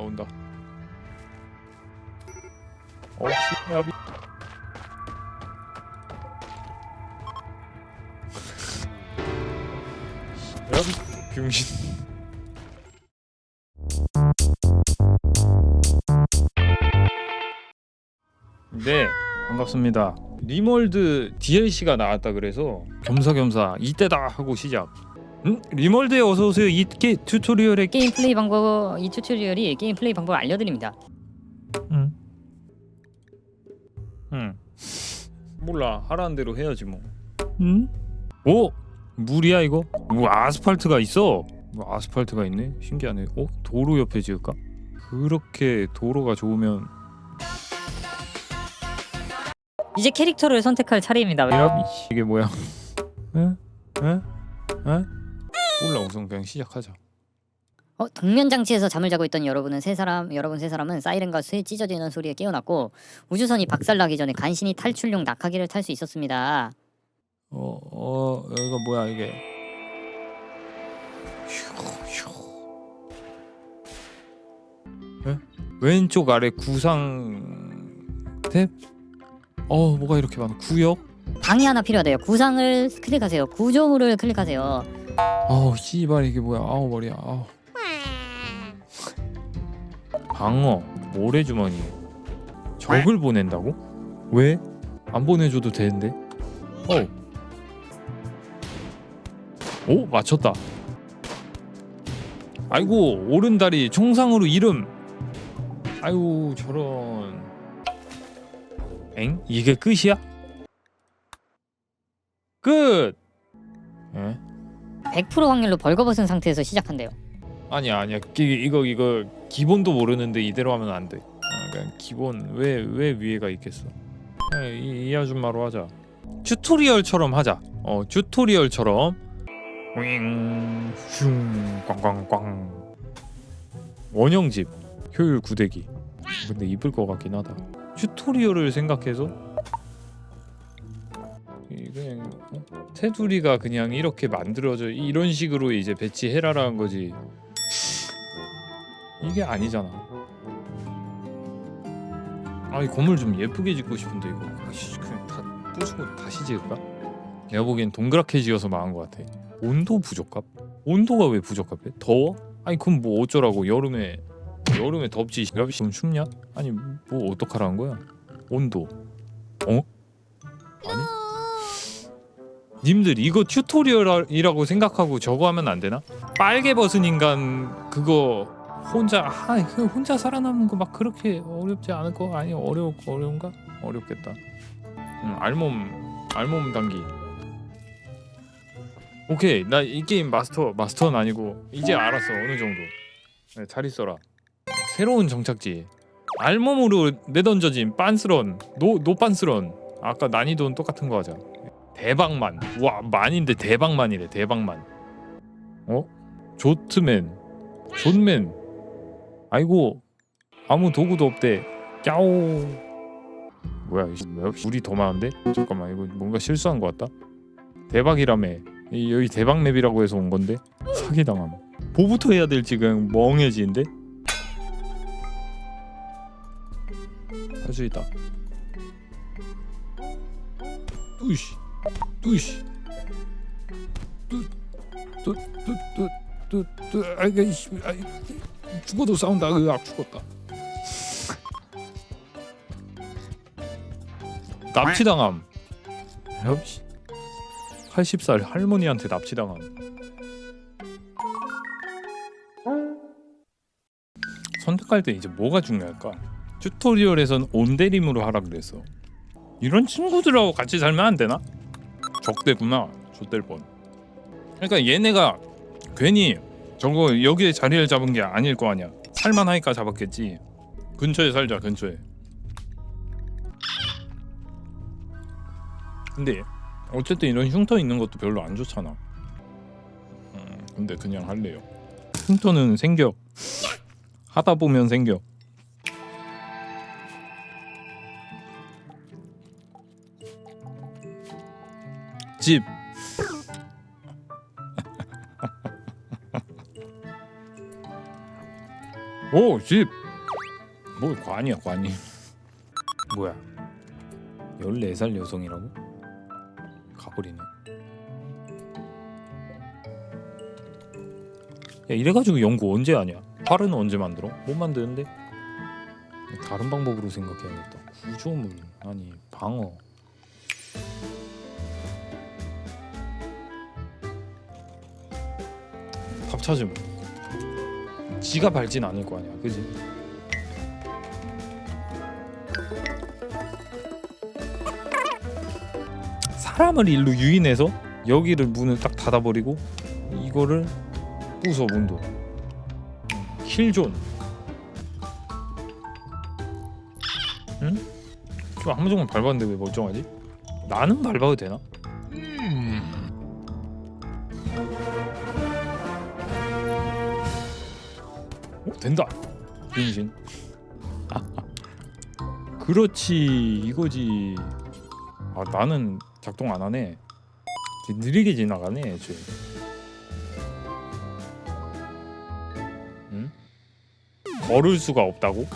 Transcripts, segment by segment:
온다 온다. 어 씨야 미. 야 병신. 네 반갑습니다. 리몰드 DLC가 나왔다 그래서 겸사겸사 이때다 하고 시작. 음? 리몰드에 어서 오세요. 이 게 튜토리얼에 게임 플레이 방법 이 튜토리얼이 게임 플레이 방법을 알려드립니다. 응. 응. 몰라 하라는 대로 해야지 뭐. 응? 오 물이야 이거? 뭐 아스팔트가 있어? 뭐 아스팔트가 있네? 신기하네. 어 도로 옆에 지을까? 그렇게 도로가 좋으면 이제 캐릭터를 선택할 차례입니다. 이게 뭐야? 에? 에? 에? 몰라 우선 그냥 시작하자. 어, 동면 장치에서 잠을 자고 있던 여러분은 세 사람 여러분 세 사람은 사이렌과 쇠 찢어지는 소리에 깨어났고 우주선이 박살나기 전에 간신히 탈출용 낙하기를 탈 수 있었습니다. 어, 어, 여기가 뭐야 이게? 휴, 휴. 에? 왼쪽 아래 구상 탭? 어, 뭐가 이렇게 많아? 구역? 방이 하나 필요하대요. 구상을 클릭하세요. 구조물을 클릭하세요. 아우, 씨발 이게 뭐야? 아우 머리야. 아우. 방어, 모래주머니. 적을 보낸다고? 왜? 안 보내줘도 되는데? 어. 오 맞췄다. 아이고 오른다리 총상으로 이름. 아이고 저런. 엥? 이게 끝이야? 끝. 에? 100% 확률로 벌거벗은 상태에서 시작한대요. 아니야 아니야 기, 이거 이거 기본도 모르는데 이대로 하면 안 돼. 아, 그냥 기본 왜 왜 위에가 있겠어? 이, 이 아줌마로 하자. 튜토리얼처럼 하자. 어 튜토리얼처럼. 윙, 슝, 꽝꽝꽝. 원형집 효율 구대기. 근데 입을 것 같긴 하다. 튜토리얼을 생각해서 테두리가 그냥 이렇게 만들어져 이런 식으로 이제 배치해라라는 거지. 이게 아니잖아. 아, 이 건물 좀 예쁘게 짓고 싶은데 이거 아씨 그냥 다 부수고 다시 지을까? 내가 보기엔 동그랗게 지어서 망한 것 같아. 온도 부족합? 온도가 왜 부족합해? 더워? 아니 그럼 뭐 어쩌라고 여름에 여름에 덥지 그럼 춥냐? 아니 뭐 어떡하라는 거야? 온도 어? 님들 이거 튜토리얼이라고 생각하고 저거 하면 안 되나? 빨개 벗은 인간 그거 혼자 아, 그 혼자 살아남는 거 막 그렇게 어렵지 않을 거 아니 어려울 거 어려운가? 어렵겠다. 응, 알몸 알몸 단기. 오케이 나 이 게임 마스터 마스터는 아니고 이제 알았어 어느 정도. 네, 잘 있어라. 새로운 정착지. 알몸으로 내던져진 빤스런 노 노빤스런. 아까 난이도는 똑같은 거 하자. 대박만. 와 만인데 대박만이래 대박만. 어? 조트맨. 존맨. 아이고 아무 도구도 없대. 야오. 뭐야? 물이 더 많은데? 잠깐만 이거 뭔가 실수한 것 같다. 대박이라며. 이- 여기 대박 맵이라고 해서 온 건데 사기 당함. 뭐부터 해야 될지 그냥 멍해지는데. 할 수 있다. 뚜시 뚜시 뚜뚜뚜뚜뚜뚜 아이가 이씨 아이 죽어도 싸운다. 으악 죽었다. 납치당함. 역시 80살 할머니한테 납치당함. 선택할 때 이제 뭐가 중요할까? 튜토리얼에선 온대림으로 하라 그랬어 이런 친구들하고 같이 살면 안 되나? 적대구나 좆될 뻔. 그러니까 얘네가 괜히 저거 여기에 자리를 잡은 게 아닐 거 아니야. 살만하니까 잡았겠지. 근처에 살자 근처에. 근데 어쨌든 이런 흉터 있는 것도 별로 안 좋잖아. 음, 근데 그냥 할래요. 흉터는 생겨. 하다 보면 생겨 집 오 집. 뭐 관이야 관이. 뭐야? 14살 여성이라고? 가버리네. 야 이래가지고 연구 언제 하냐? 활은 언제 만들어? 못 만드는데? 다른 방법으로 생각해야겠다. 구조물 아니 방어. 탑 찾음. 지가 밟진 않을 거 아니야, 그지? 사람을 일로 유인해서 여기를 문을 딱 닫아버리고 이거를 부숴 문도 킬존 응? 좀 아무 정도 밟았는데 왜 멀쩡하지? 나는 밟아도 되나? 오 된다. 인신. 그렇지 이거지. 아 나는 작동 안 하네. 느리게 지나가네 애초에. 응? 걸을 수가 없다고?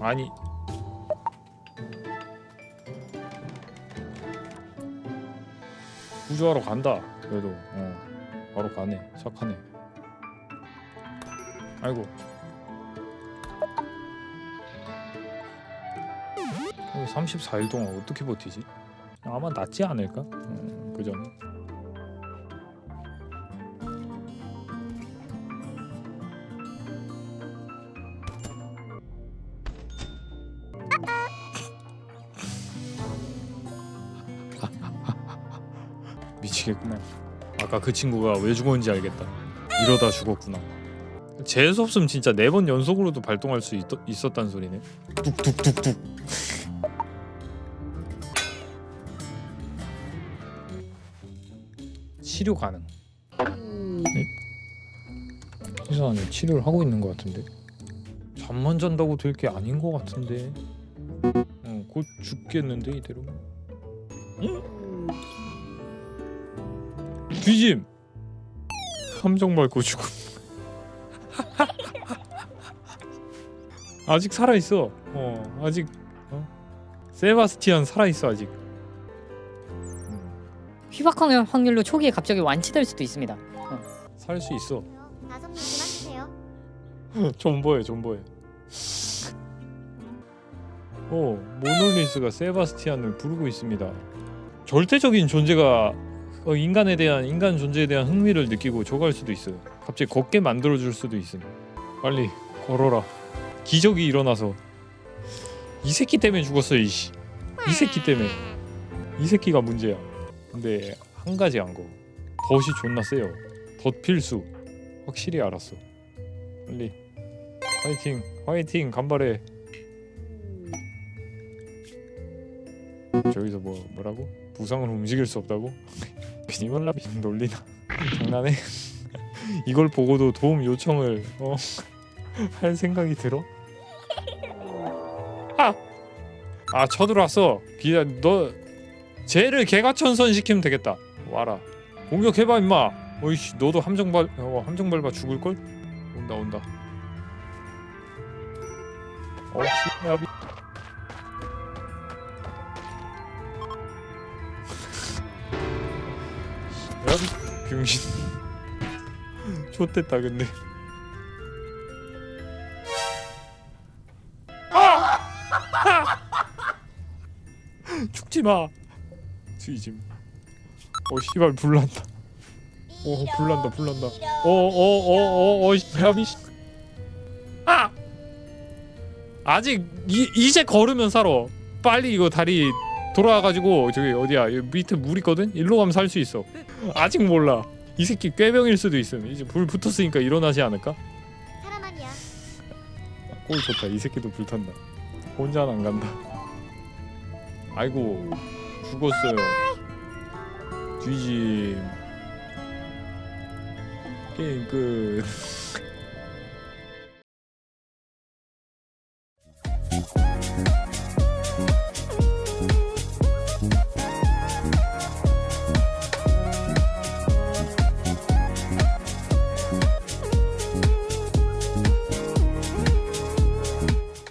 아니. 구조하러 간다 그래도. 어 바로 가네 착하네 아이고. 어, 34일 동안 어떻게 버티지? 아마 낫지 않을까? 음, 그 전에 미치겠구만 아까 그 친구가 왜 죽었는지 알겠다. 이러다 죽었구나 재수 없으면 진짜 네 번 연속으로도 발동할 수 있, 있었단 소리네. 뚝뚝뚝뚝. 치료 가능. 네? 이상하네. 치료를 하고 있는 것 같은데. 잠만 잔다고 될 게 아닌 것 같은데. 어, 곧 죽겠는데 이대로. 응? 뒤짐 함정 밟고 죽음 아직 살아 있어. 어 아직 어? 세바스티안 살아 있어 아직. 음, 휘박한 확률로 초기에 갑자기 완치될 수도 있습니다. 살 수 있어. 다섯 명. 존버해 존버해. 어 모놀리스가 세바스티안을 부르고 있습니다. 절대적인 존재가 어, 인간에 대한 인간 존재에 대한 흥미를 느끼고 저거할 수도 있어요. 갑자기 걷게 만들어 줄 수도 있음 빨리 걸어라 기적이 일어나서 이 새끼 때문에 죽었어 이씨. 이 새끼 때문에. 이 새끼가 문제야. 근데 한 가지 안거. 덫이 존나 세요. 덫 필수. 확실히 알았어. 빨리. 화이팅. 화이팅. 간발해. 저기서 뭐 뭐라고? 부상을 움직일 수 없다고? 비니멀라비 놀리나? 장난해? 이걸 보고도 도움 요청을 어, 할 생각이 들어 아 쳐들어왔어. 기다 너 쟤를 개가천선 시키면 되겠다. 와라. 공격해봐 임마. 어이씨 너도 함정 밟 어, 함정 밟아 죽을 걸? 온다 온다. 어, 씨, 미... 야, 병신. 좋댔다 근데. 죽지 마. 뒤짐. 어 씨발 불난다. 오 불난다 불난다. 어어어어어 야미. 아! 아직 이, 이제 걸으면 살아. 빨리 이거 다리 돌아와가지고 저기 어디야 여기 밑에 물 있거든. 일로 가면 살 수 있어. 아직 몰라. 이 새끼 꾀병일 수도 있음. 이제 불 붙었으니까 일어나지 않을까? 사람 아니야. 꼴 좋다. 이 새끼도 불탄다. 혼자는 안 간다. 아이고 죽었어요. 뒤짐. 게임 끝.